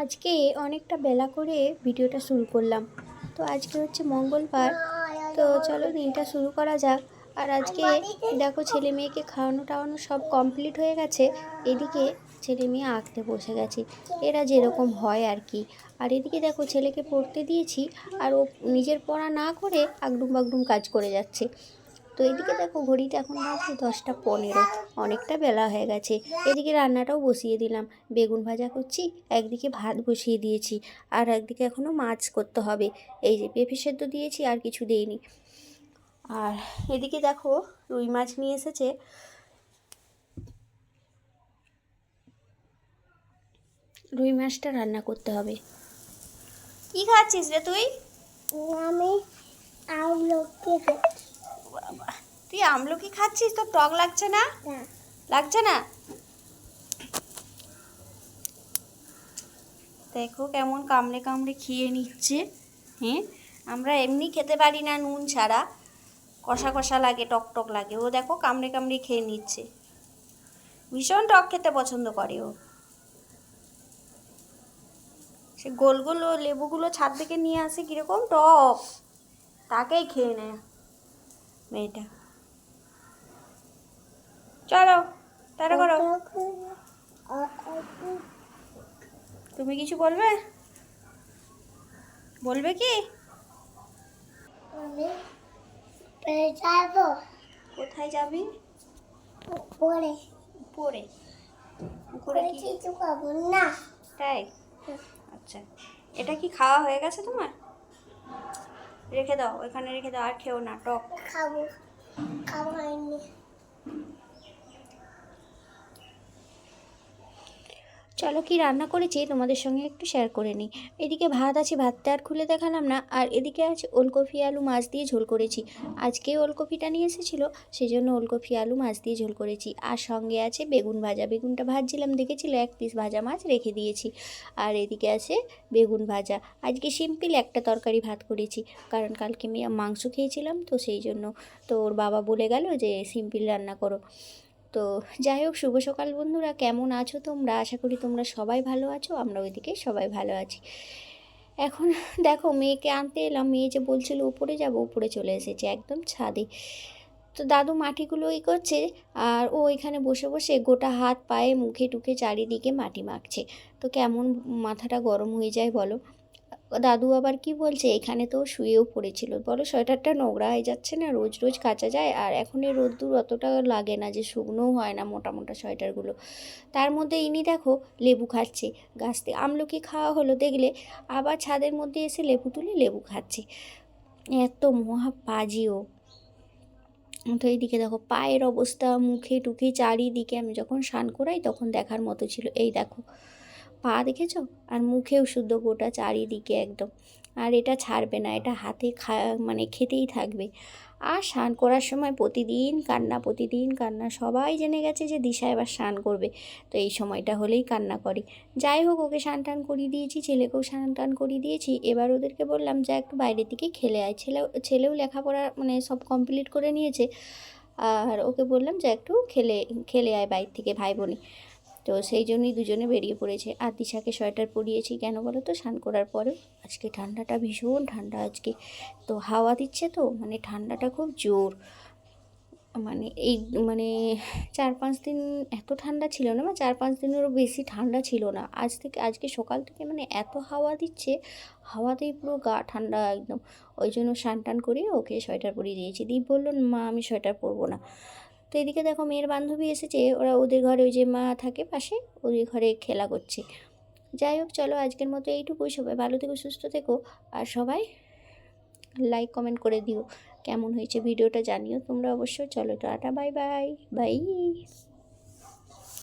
আজকে অনেকটা বেলা করে ভিডিওটা শুরু করলাম। তো আজকে হচ্ছে মঙ্গলবার। তো চলো দিনটা শুরু করা যাক। আর আজকে দেখো ছেলে মেয়েকে খাওয়ানো টাওয়ানো সব কমপ্লিট হয়ে গেছে। এদিকে ছেলে মেয়ে আঁকতে বসে গেছে। এরা যেরকম হয় আর কি। আর এদিকে দেখো ছেলেকে পড়তে দিয়েছি। আর ও নিজের পড়া না করে আগডুম বাগডুম কাজ করে যাচ্ছে। তো এদিকে দেখো ঘড়িতে এখন বাজে দশটা পনেরো। অনেকটা বেলা হয়ে গেছে। এদিকে রান্নাটাও বসিয়ে দিলাম। বেগুন ভাজা করছি, একদিকে ভাত বসিয়ে দিয়েছি, আর একদিকে এখনও মাছ করতে হবে। এই যে পেঁপে সেদ্ধ দিয়েছি, আর কিছু দেইনি। আর এদিকে দেখো রুই মাছ নিয়ে এসেছে। রুই মাছটা রান্না করতে হবে। কি খাচ্ছিস রে তুই? আমি আমলকি খাচ্ছি বাবা তুই আমলকি খাচ্ছিস? তোর টক লাগছে না। লাগছে না? দেখো কেমন কামড়ে কামড়ে খেয়ে নিচ্ছে হ্যাঁ? আমরা এমনি খেতে পারি না নুন ছাড়া। কষা কষা লাগে টক টক লাগে। ও দেখো কামড়ে কামড়ে খেয়ে নিচ্ছে। ভীষণ টক খেতে পছন্দ করে ও। সে গোল গোল ও লেবুগুলো ছাদ থেকে নিয়ে আসে কীরকম টক। তাকেই খেয়ে নেয়। মেয়েটা। চলো তাড়া করো। তুমি কিছু বলবে? বলবে কি? কোথায় যাবি? পরে উপরে। উপরে। কিছু খাব না। তাই? আচ্ছা। এটা কি খাওয়া হয়ে গেছে তোমার? রেখে দাও ওখানে রেখে দাও আর খেও না টক। খাব। খাব হয়নি। চলো কি রান্না করেছি তোমাদের সঙ্গে একটু শেয়ার করে নিই। এদিকে ভাত আছে, ভাতটা আর খুলে দেখালাম না। আর এদিকে আছে ওলকপি আলু মাছ দিয়ে ঝোল করেছি। আজকে ওলকপিটা নিয়ে এসেছিল সেই জন্য ওলকপি আলু মাছ দিয়ে ঝোল করেছি। আর সঙ্গে আছে বেগুন ভাজা। বেগুনটা ভাজছিলাম, দেখেছিল? এক পিস ভাজা মাছ রেখে দিয়েছি। আর এদিকে আছে বেগুন ভাজা। আজকে সিম্পল একটা তরকারি ভাত করেছি। কারণ কালকে আমি মাংস খেয়েছিলাম, তো সেই জন্য। তো ওর বাবা বলে গেল যে সিম্পল রান্না করো। তো যাই হোক, শুভ সকাল বন্ধুরা। কেমন আছো তোমরা? আশা করি তোমরা সবাই ভালো আছো আমরা ওইদিকে সবাই ভালো আছি। এখন দেখো, মেয়েকে আনতে এলাম। মেয়ে যে বলছিল উপরে যাব, উপরে চলে এসেছে একদম ছাদে। তো দাদু মাটিগুলো ই করছে আর ও এখানে বসে বসে গোটা হাত, পায়ে, মুখে টুকে চারিদিকে মাটি মাখছে। তো কেমন মাথাটা গরম হয়ে যায় বলো? দাদু আবার কি বলছে? এখানে তো শুয়েও পড়েছিল। বলো, সোয়েটারটা নোংরা হয়ে যাচ্ছে না? রোজ রোজ কাচা যায়? আর এখন এই রোদ্দুর অতটা লাগে না যে শুকনোও হয় না মোটা মোটা সোয়েটারগুলো। তার মধ্যে ইনি দেখো, লেবু খাচ্ছে। গাছ থেকে আমলকি খাওয়া হলো দেখলে আবার ছাদের মধ্যে এসে লেবু তুলে লেবু খাচ্ছে। এত মহা পাজিও তো এইদিকে দেখো, পায়ের অবস্থা, মুখে টুখে চারিদিকে আমি যখন স্নান করাই তখন দেখার মতো ছিল। এই দেখো। পা দেখেছ? আর মুখেও শুদ্ধ গোটা চারিদিকে একদম। আর এটা ছাড়বে না, এটা হাতে খা মানে খেতেই থাকবে। আর স্নান করার সময় প্রতিদিন কান্না প্রতিদিন কান্না। সবাই জেনে গেছে যে দিশা এবার স্নান করবে। তো এই সময়টা হলেই কান্না করে। যাই হোক, ওকে স্নান টান করিয়ে দিয়েছি, ছেলেকেও স্নান টান করিয়ে দিয়েছি। এবার ওদেরকে বললাম, যা একটু বাইরের দিকে খেলে আয়। ছেলে ছেলেও লেখাপড়া মানে সব কমপ্লিট করে নিয়েছে। আর ওকে বললাম, যে একটু খেলে খেলে আয় বাইরে থেকে ভাই বোনে তো সেই জন্যই দুজনে বেরিয়ে পড়েছে। আর দিশাকে সোয়েটার পরিয়েছি কেন বলো তো? স্নান করার পরেও। আজকে ঠান্ডাটা ভীষণ ঠান্ডা আজকে। তো হাওয়া দিচ্ছে তো মানে ঠান্ডাটা খুব জোর। মানে এই মানে চার পাঁচ দিন এত ঠান্ডা ছিল না বা চার পাঁচ দিনেরও বেশি ঠান্ডা ছিল না। আজ থেকে, আজকে সকাল থেকে মানে এত হাওয়া দিচ্ছে, হাওয়াতেই পুরো গা ঠান্ডা একদম। ওই জন্য স্নান টান করে ওকে সোয়েটার পরিয়ে দিয়েছি। দীপ বলল, মা, আমি সোয়েটার পরবো না। তো এদিকে দেখো মেয়ের বান্ধবী এসেছে, ওরা ওদের ঘরে ওই যে মা থাকে পাশে, ওদের ঘরে খেলা করছে। যাই হোক, চলো আজকের মতো এইটুকুই, সবাই ভালো থেকো, সুস্থ থেকো, আর সবাই লাইক কমেন্ট করে দিও কেমন হয়েছে ভিডিওটা জানিও তোমরা অবশ্যই। চলো, টাটা বাই বাই বাই